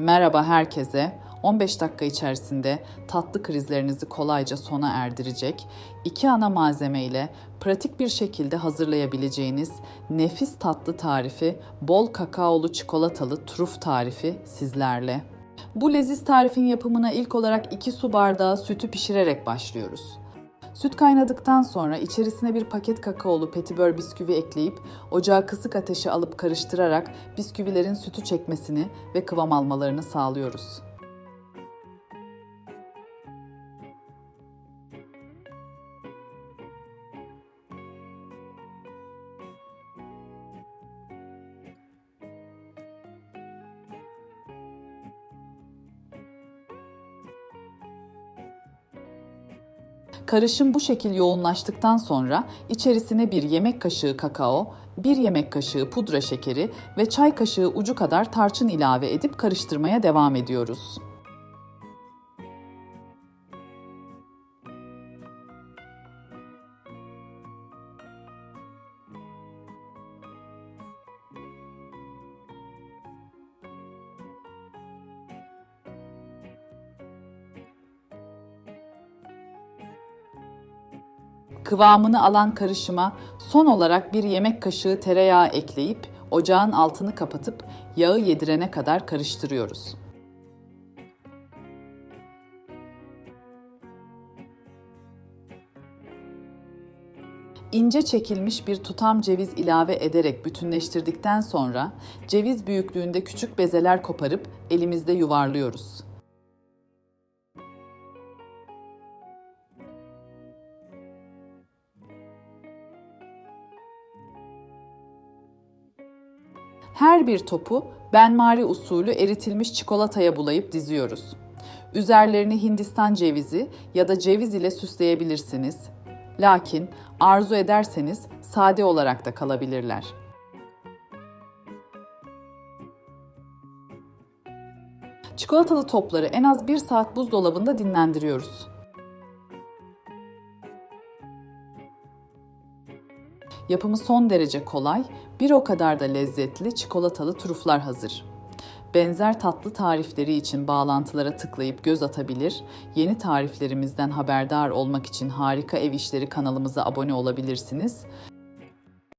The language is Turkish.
Merhaba herkese. 15 dakika içerisinde tatlı krizlerinizi kolayca sona erdirecek iki ana malzeme ile pratik bir şekilde hazırlayabileceğiniz nefis tatlı tarifi bol kakaolu çikolatalı truf tarifi sizlerle. Bu leziz tarifin yapımına ilk olarak 2 su bardağı sütü pişirerek başlıyoruz. Süt kaynadıktan sonra içerisine bir paket kakaolu petibör bisküvi ekleyip ocağa kısık ateşe alıp karıştırarak bisküvilerin sütü çekmesini ve kıvam almalarını sağlıyoruz. Karışım bu şekil yoğunlaştıktan sonra içerisine bir yemek kaşığı kakao, bir yemek kaşığı pudra şekeri ve çay kaşığı ucu kadar tarçın ilave edip karıştırmaya devam ediyoruz. Kıvamını alan karışıma son olarak bir yemek kaşığı tereyağı ekleyip ocağın altını kapatıp yağı yedirene kadar karıştırıyoruz. İnce çekilmiş bir tutam ceviz ilave ederek bütünleştirdikten sonra ceviz büyüklüğünde küçük bezeler koparıp elimizde yuvarlıyoruz. Her bir topu benmari usulü eritilmiş çikolataya bulayıp diziyoruz. Üzerlerini Hindistan cevizi ya da ceviz ile süsleyebilirsiniz. Lakin arzu ederseniz sade olarak da kalabilirler. Çikolatalı topları en az 1 saat buzdolabında dinlendiriyoruz. Yapımı son derece kolay, bir o kadar da lezzetli çikolatalı truflar hazır. Benzer tatlı tarifleri için bağlantılara tıklayıp göz atabilir, yeni tariflerimizden haberdar olmak için Harika Ev İşleri kanalımıza abone olabilirsiniz.